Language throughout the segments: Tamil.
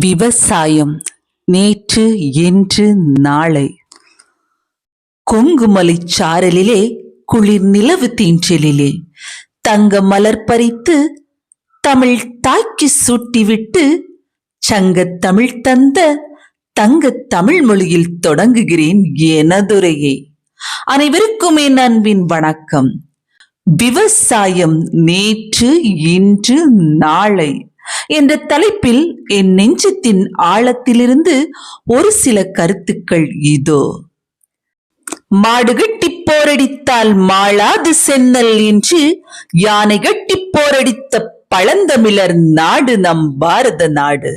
விவசாயம் நேற்று இன்று நாளை. கொங்குமலை சாரலிலே குளிர் நிலவு தீன்றலிலே தங்க மலர் பறித்து தமிழ் தாய்க்கு சூட்டிவிட்டு சங்க தமிழ் தந்த தங்கத் தமிழ் மொழியில் தொடங்குகிறேன் எனதுரையை. அனைவருக்குமே என் அன்பின் வணக்கம். விவசாயம் நேற்று இன்று நாளை. என்ற தலைப்பில் என் நெஞ்சத்தின் ஆழத்திலிருந்து ஒரு சில கருத்துக்கள் இதோ. மாடு கட்டி போரடித்தால் மாளாது சென்னல் என்று யானை கட்டி போரடித்த பழந்தமிழர் நாடு நம் பாரத நாடு.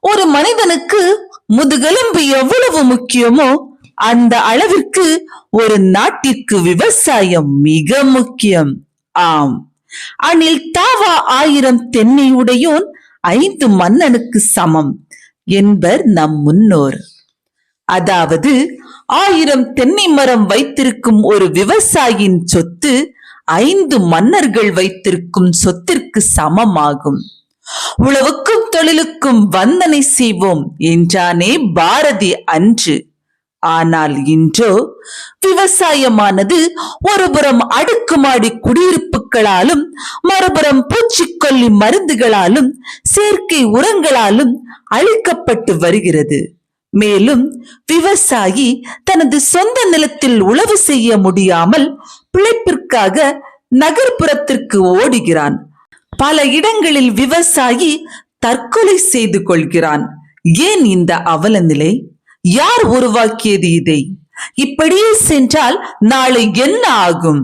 ஒரு மனிதனுக்கு முதுகெலும்பு எவ்வளவு முக்கியமோ அந்த அளவிற்கு ஒரு நாட்டிற்கு விவசாயம் மிக முக்கியம். ஆம். அணில் தாவா ஆயிரம் தென்னையுடையோன் ஐந்து மன்னனுக்கு சமம் என்பர் நம் முன்னோர். அதாவது ஆயிரம் தென்னை மரம் வைத்திருக்கும் ஒரு விவசாயியின் சொத்து ஐந்து மன்னர்கள் வைத்திருக்கும் சொத்திற்கு சமமாகும். உழவுக்கும் தொழிலுக்கும் வந்தனை செய்வோம் என்றானே பாரதி அன்று. ஆனால் இன்றோ விவசாயமானது ஒருபுறம் அடுக்குமாடி குடியிருப்புகளாலும் மறுபுறம் பூச்சிக்கொல்லி மருந்துகளாலும் செயற்கை உரங்களாலும் அழிக்கப்பட்டு வருகிறது. மேலும் விவசாயி தனது சொந்த நிலத்தில் உழவு செய்ய முடியாமல் பிழைப்பிற்காக நகர்ப்புறத்திற்கு ஓடுகிறான். பல இடங்களில் விவசாயி தற்கொலை செய்து கொள்கிறான். ஏன் இந்த அவலநிலை யார் உருவாக்கியது இதை? இப்படியே சென்றால் நாளை என்ன ஆகும்?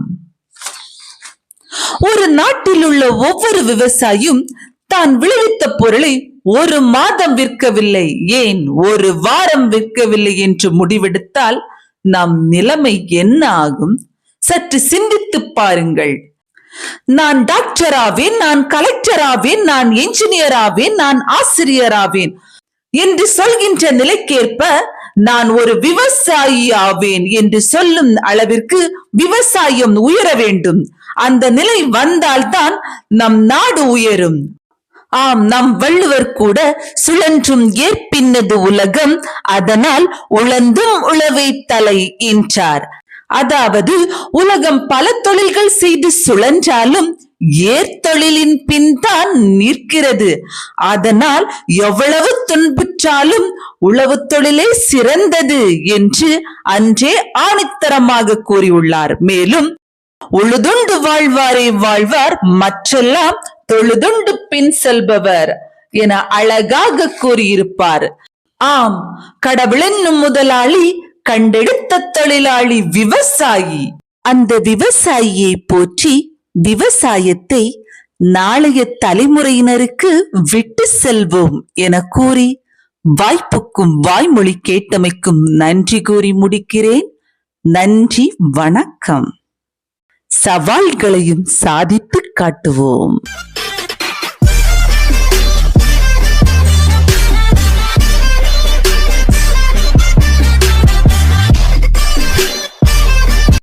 ஒரு நாட்டில் உள்ள ஒவ்வொரு விவசாயியும் தான் விளைவித்த பொருளை ஒரு மாதம் விற்கவில்லை ஏன் ஒரு வாரம் விற்கவில்லை என்று முடிவெடுத்தால் நம் நிலைமை என்ன ஆகும்? சற்று சிந்தித்து பாருங்கள். நான் டாக்டராவேன் நான் கலெக்டராவேன் நான் என்ஜினியராவேன் நான் ஆசிரியராவேன். என்று சொல்கின்ற நிலைக்கேற்ப நான் ஒரு விவசாயி ஆவேன் என்று சொல்லும் அளவிற்கு விவசாயம் உயர வேண்டும். அந்த நிலை வந்தால்தான் நம் நாடு உயரும். ஆம் நம் வள்ளுவர் கூட சுழன்றும் ஏற்பின்னது உலகம் அதனால் உழந்தும் உழவை தலை என்றார். அதாவது உலகம் பல தொழில்கள் செய்து சுழன்றாலும் ஏர்த்தொழிலின் பின் தான் நிற்கிறது. அதனால் எவ்வளவு துன்புற்றாலும் உழவு தொழிலே சிறந்தது என்று அன்றே ஆணித்தரமாக கூறியுள்ளார். மேலும் உழுதுண்டு வாழ்வாரே வாழ்வார் மற்றெல்லாம் தொழுதுண்டு பின் செல்பவர் என அழகாக கூறியிருப்பார். ஆம் கடவுளென்னும் முதலாளி கண்டெடுத்த தொழிலாளி விவசாயி. அந்த விவசாயியை போற்றி விவசாயத்தை நாளைய தலைமுறையினருக்கு விட்டு செல்வோம் என கூறி வாய்ப்புக்கும் வாய்மொழி கேட்டமைக்கும் நன்றி கூறி முடிக்கிறேன். நன்றி வணக்கம். சவால்களையும் சாதித்து காட்டுவோம்.